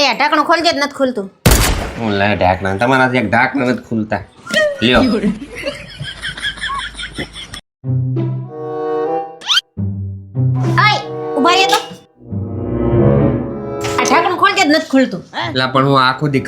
અહીંયા ઢાંકણું ખોલજે જ નથી ખુલતું. હું લે ઢાંકણા. તમારાથી એક ઢાંકણા નથી ખુલતા. લ્યો.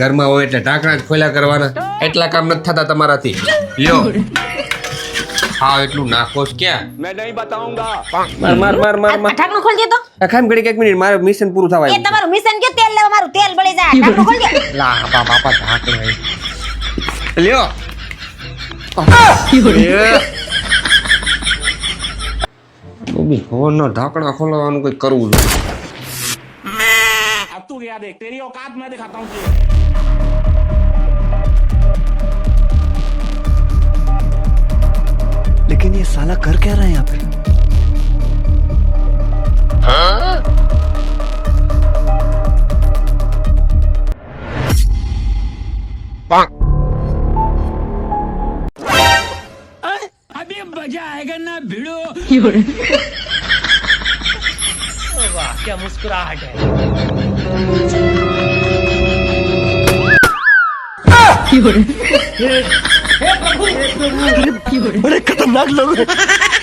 ઘરમાં હોય એટલે ઢાંકણા જ ખોલ્યા કરવાના. એટલા કામ નથી થતા તમારાથી. હા એટલું નાખોશ ક્યાં? મેં નહીં માર માર માર માર ઢાંકણું ખોલજે તો. ખામ એક મિનિટ મારું મિશન પૂરું થવા તમારું મિશન કે તેલ લેવા મારું તેલ બળી જાય ઢાંકણું ખોલજે લા બાપા બાપા ઢાકણા એ. લ્યો બબી ફોનનો ઢાંકણા ખોલવાનું કંઈક કરવું જોઈએ अब तू क्या देख तेरी औकात मैं दिखाता हूँ तुझे लेकिन ये साला कर क्या रहा है यहाँ पे भिड़ो बड़े खतरनाक लोग हैं ये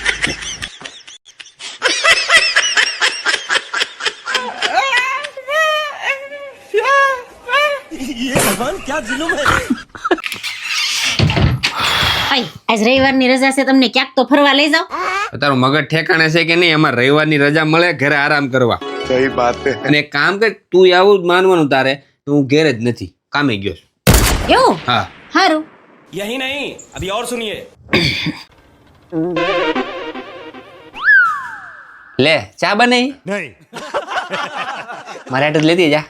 ઓય આજ રવિવારની રજા છે તમને ક્યાંક તો ફરવા લઈ જાઓ. તારો મગજ ઠેકાણે છે કે નહીં? એમાં રવિવારની રજા મળે ઘરે આરામ કરવા. સહી વાત અને કામ કર તું આવું જ માનવાનું તારે તો હું ઘેર જ નથી કામે ગયો છું. એવું? હા. હારું. યહી નહીં અભી ઓર સુનિયે. લે ચા બને નહીં. મારે એડ્રેસ લેતી જા.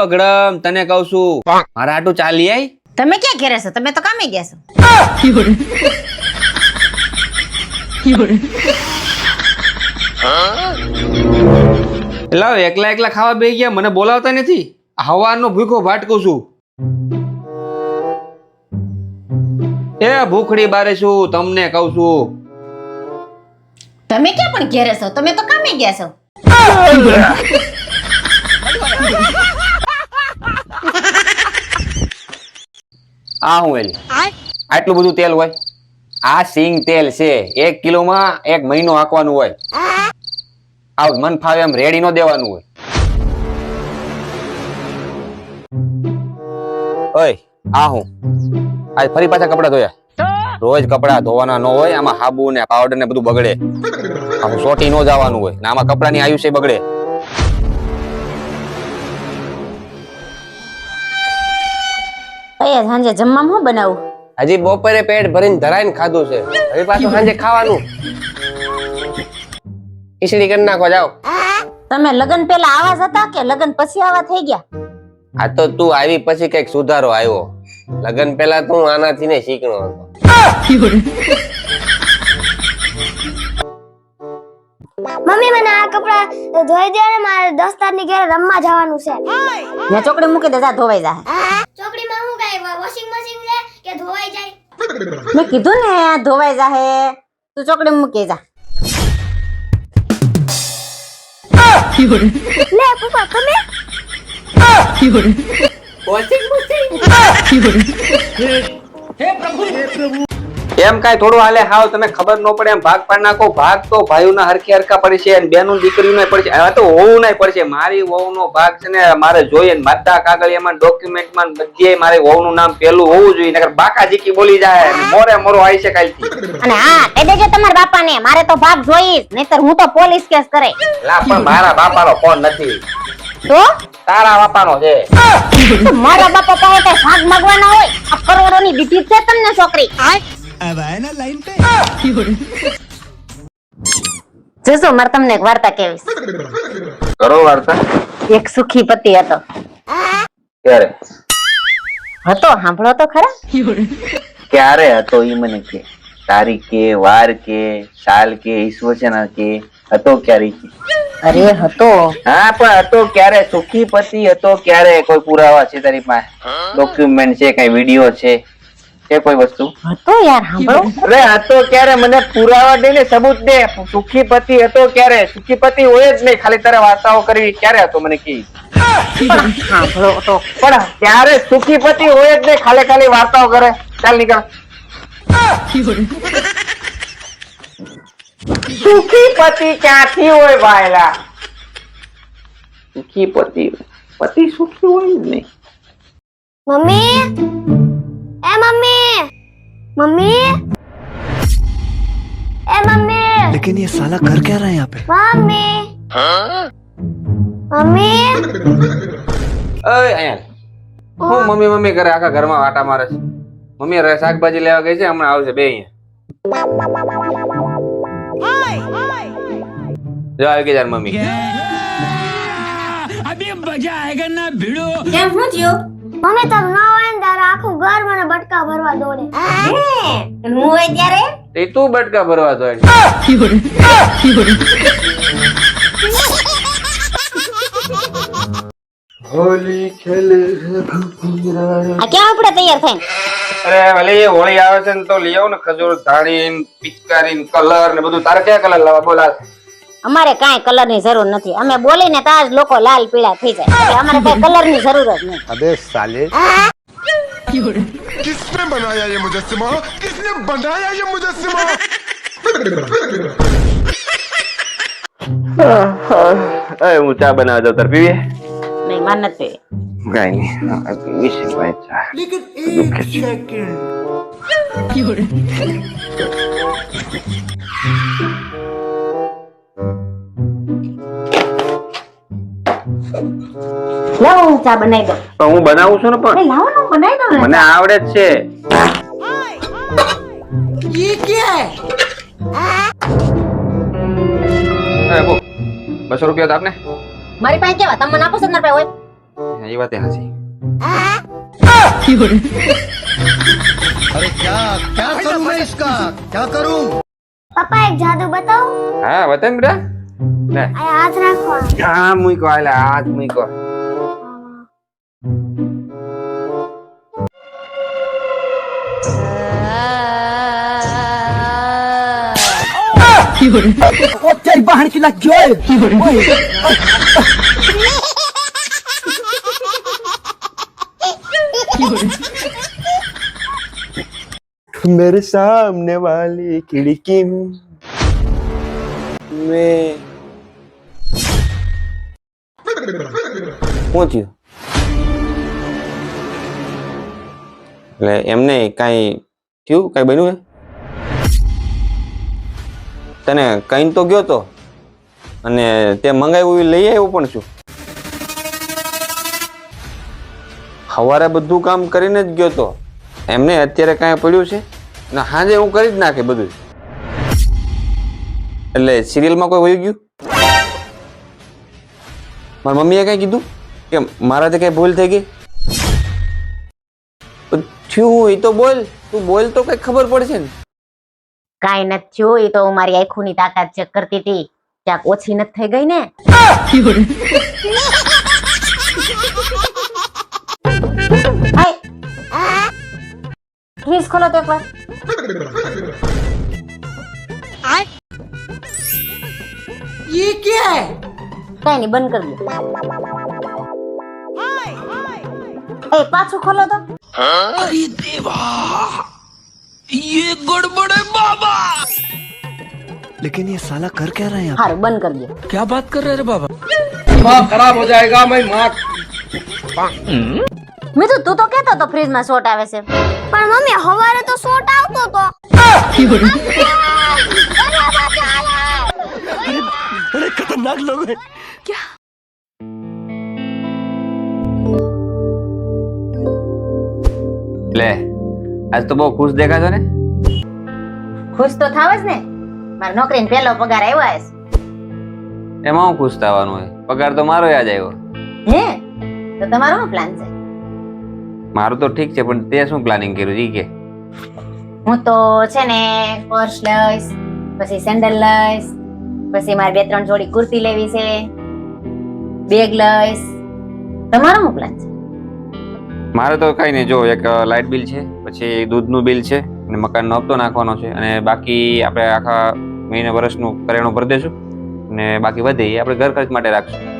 બગડમ તને કહું છું. મારા આટું ચાલી આઈ તમે ક્યાં ઘેરે છો? તમે તો કામે ગયા છો. એટલે એકલા એકલા ખાવા બે ગયા મને બોલાવતા નથી. હવાનો ભૂખો ભાટકું છું. એ ભૂખડી બારે છું તમને કહું છું. તમે ક્યાં પણ ઘેરે છો? તમે તો કામે ગયા છો. આ હું એલી આટલું બધું તેલ હોય? આ સિંગ તેલ છે. એક કિલોમાં એક મહિનો હાંકવાનું હોય. આ મન ફાવે એમ રેડી નો દેવાનું હોય. ઓય આ હું આજ ફરી પાછા કપડા ધોયા? રોજ કપડા ધોવાના ન હોય આમાં હાબુ ને પાવડર ને બધું બગડે. આમાં સોટી નો જવાનું હોય. ને આમાં કપડાની આયુષ્ય બગડે. અહીંયા સાંજે જમવામાં શું બનાવું? હજી બપોરે પેટ ભરીને ધરાઈને ખાધું છે. હવે પાછું સાંજે ખાવાનું. ખીચડી કરી નાખો જાઓ. તમે લગન પેલા આવા હતા કે લગન પછી આવા થઈ ગયા? આ તો તું આવી પછી કંઈક સુધારો આવ્યો. લગન પહેલા તું આનાથી ને શીખણો હતો. મમ્મી મને આ કપડા ધોઈ દે ને મારે દસ તારીખની ઘરે રમવા જવાનું છે. મેં ચોકડી મૂકી દે જા ધોવાઈ જાય ચોકડીમાં હું કઈ વોશિંગ મશીન છે કે ધોવાઈ જાય. મેં કીધું ને ધોવાઈ જાહે. તું ચોકડી મૂકી જા. લે પપ્પા તમે? એમ કાઈ થોડું હાલે હાવ તમે ખબર ન પડે એમ ભાગ પાડ નાખો. ભાગ તો ભાઈઓના હરખી હરખા પડે છે અને બેનું દીકરીઓને પડે છે. હવે તો વહુ નાય પડશે મારી વહુનો ભાગ છે ને મારે જોઈએ ને બધા કાગળિયામાં ડોક્યુમેન્ટમાં બધીએ મારી વહુનું નામ પેલું હોવું જોઈએ. નકર બાકા જીકી બોલી જાય મોરે મોરો આવી છે કાલથી. અને હા કહી દેજો તમારા બાપાને મારે તો ભાગ જોઈશ નહીતર હું તો પોલીસ કેસ કરે. લા પણ મારા બાપાનો ફોન નથી? તો? તારા બાપાનો છે. મારા બાપા પાસે ભાગ માંગવાના હોય? આ કરોડોની દીધી છે તમને છોકરી. अब आए ना लाइन पे જશો મારે તમને એક વાર્તા કહેવીશ કરો વાર્તા એક સુખી પતિ હતો ક્યારે હતો સાંભળો તો ખરા ક્યારે હતો ઈ મને કે તારીખ કે વાર કે સાલ કે ઈસવચન કે હતો ક્યારે કે અરે હતો હા પણ હતો ક્યારે સુખી પતિ હતો ક્યારે કોઈ પુરાવા છે તારી પાસે ડોક્યુમેન્ટ છે કઈ વિડીયો છે કે કોઈ વસ્તુ? હતો યાર સાંભળો. અરે હતો ક્યારે મને પુરાવા દે ને સબૂત દે. સુખી પતિ હતો ક્યારે? સુખી પતિ હોય જ નહીં. ખાલી તારે વાર્તાઓ કરવી. ક્યારે હતો મને કી? સાંભળો તો. પણ ત્યારે સુખી પતિ હોય જ નહીં. ખાલી ખાલી વાર્તાઓ કરે. ચાલ નીકળ. સુખી પતિ ક્યાંથી હોય ભાઈલા સુખી પતિ પતિ સુખી હોય જ નહીં. મમ્મી? એ મમ્મી? મમ્મી એ મમ્મી लेकिन ये साला कर क्या रहा है यहाँ पे મમ્મી મમ્મી અય અહીંયા હું મમ્મી મમ્મી કરે આખા ઘરમાં વાટા મારે છે મમ્મી રે શાકભાજી લેવા ગઈ છે હમણાં આવશે બે અહીંયા જો આવી ગઈ તાર મમ્મી अभी मजा आएगा ना भिड़ो કેમ શું થયું મમ્મી તમે ન હોય તારે આખું ઘર મને બટકા ભરવા દોડે. હું. હોય ત્યારે? તે તું બટકા ભરવા તો આ ક્યાં આપણે તૈયાર થઈને અરે ભલે એ હોળી આવે છે ને તો લઈ આવ ને ખજૂર ધાણી ને પિચકારી કલર ને બધું. તારે કયા કલર લાવવા? બોલા અમારે કાંઈ કલરની જરૂર નથી. અમે બોલીને તાજ લોકો લાલ પીળા થઈ જાય. અમારે કઈ કલરની જરૂર જ નહીં किसने बनाया ये मुजस्मा किसने बनाया ये मुजस्मा अरे ऊँचा बना दो तरफी भी नहीं मानते गाय नहीं विश बच्चा लेकिन एक सेकंड હું ચા બનાવી દઉં પણ હું બનાવું છું ને પણ અરે લાવો ને હું બનાવી દઉં ને. મને આવડે જ છે અરે બો બસો રૂપિયા તો આપને મારી પાસે કેવા તમે મને આપો છો ને મારી પાસે હોય એ વાત હાસી अरे क्या क्या करूं मैं इसका क्या करूं પપ્પા એક જાદુ બતાવો હા બતાવ બેટા લે આ હાથ રાખવાનો હા મૂકો આલે હાથ મૂકો ओ तेरी बहन की लग मेरे सामने वाली खिड़की में पहुँच એટલે એમને કાંઈ થયું? કાંઈ બન્યું હે તને કંઈ તો ગયો તો? અને તે મંગાવ્યું એ લઈ આવ્યો પણ છું સવારે બધું કામ કરીને જ ગયો તો. એમને અત્યારે કાંઈ પડ્યું છે? ને હાજે હું કરી જ નાખે બધું. એટલે સિરિયલમાં કોઈ વયું ગયું? મારી મમ્મીએ કાંઈ કીધું? કે મારાથી કાંઈ ભૂલ થઈ ગઈ? થયું એ તો બોલ. તું બોલ તો કઈ ખબર પડશે ને. કાંઈ નથી થયું એ તો હું મારી આંખોની તાકાત ચેક કરતી હતી. ક્યાંક ઓછી નથી થઈ ગઈ ને. ફ્રીજ ખોલો તો એકવાર. કઈ નહીં બંધ કરી દો. એ પાછું ખોલો તો. लेकिन ये साला कर क्या रहा है यहाँ સારું બંધ કરી દો क्या बात कर रहे रे बाबा મીઠું તું તો કેતો તો ફ્રીજ માં શોર્ટ આવે છે પણ મમ્મી હવારે તો શોટ આવતો તો बड़े खतरनाक लोग हैं લે આજ તો બહુ ખુશ દેખાશો ને? ખુશ તો થાવ જ ને. મારી નોકરીનો પહેલો પગાર આવ્યો છે એમાં હું ખુશ થવાનું હોય? પગાર તો મારો યાદ આવ્યો. હે? તો તમારો શું પ્લાન છે? મારું તો ઠીક છે પણ તે શું પ્લાનિંગ કર્યું ઈ કે? હું તો છે ને પર્સ લઈશ પછી સેન્ડલ લઈશ પછી મારે બે ત્રણ જોડી કુર્તી લેવી છે બેગ લઈશ. તમારો શું પ્લાન છે? મારે તો કઈ નહીં જો, એક લાઇટ બિલ છે, પછી દૂધનું બિલ છે, અને મકાનનો હપ્તો નાખવાનો છે, અને બાકી આપણે આખા મહિને વર્ષનું કરેણું ભરી દઈશું અને બાકી વધે એ આપણે ઘર ખર્ચ માટે રાખશું.